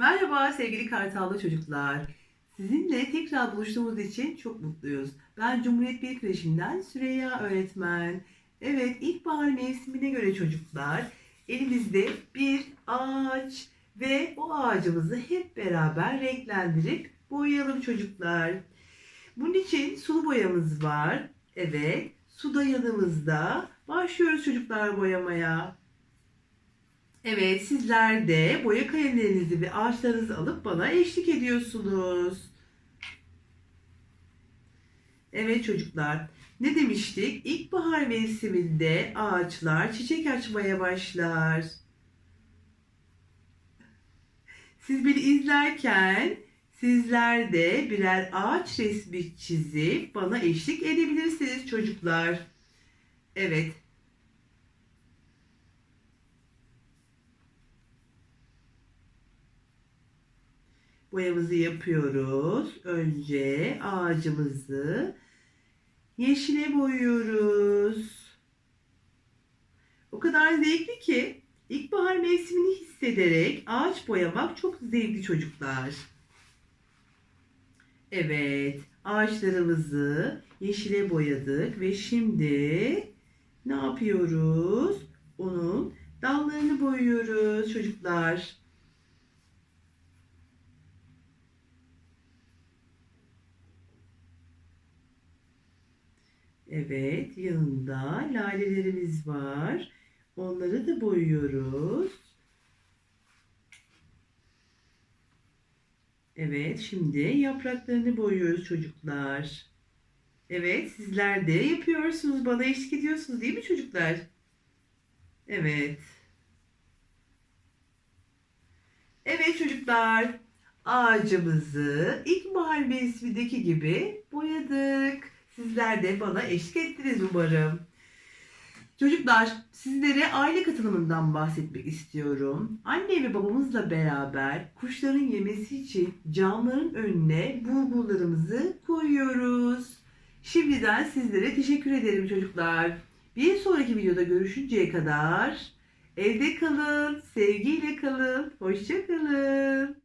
Merhaba sevgili Kartallı çocuklar. Sizinle tekrar buluştuğumuz için çok mutluyuz. Ben Cumhuriyet Bilgi Kreşi'nden Süreyya öğretmen. Evet, ilkbahar mevsimine göre çocuklar elimizde bir ağaç ve o ağacımızı hep beraber renklendirip boyayalım çocuklar. Bunun için sulu boyamız var. Evet, suda yanımızda. Başlıyoruz çocuklar boyamaya. Evet, sizler de boya kalemlerinizi ve ağaçlarınızı alıp bana eşlik ediyorsunuz. Evet çocuklar, ne demiştik? İlkbahar mevsiminde ağaçlar çiçek açmaya başlar. Siz beni izlerken sizler de birer ağaç resmi çizip bana eşlik edebilirsiniz çocuklar. Evet, boyamızı yapıyoruz. Önce ağacımızı yeşile boyuyoruz. O kadar zevkli ki ilkbahar mevsimini hissederek ağaç boyamak çok zevkli çocuklar. Evet, ağaçlarımızı yeşile boyadık ve şimdi ne yapıyoruz? Onun dallarını boyuyoruz çocuklar. Evet, yanında lalelerimiz var. Onları da boyuyoruz. Evet, şimdi yapraklarını boyuyoruz çocuklar. Evet, sizler de yapıyorsunuz. Bana eşlik ediyorsunuz değil mi çocuklar? Evet. Evet çocuklar, ağacımızı ilkbahar mevsimindeki gibi boyadık. Sizler de bana eşlik ettiniz umarım. Çocuklar, sizlere aile katılımından bahsetmek istiyorum. Anne ve babamızla beraber kuşların yemesi için camların önüne bulgurlarımızı koyuyoruz. Şimdiden sizlere teşekkür ederim çocuklar. Bir sonraki videoda görüşünceye kadar evde kalın, sevgiyle kalın, hoşça kalın.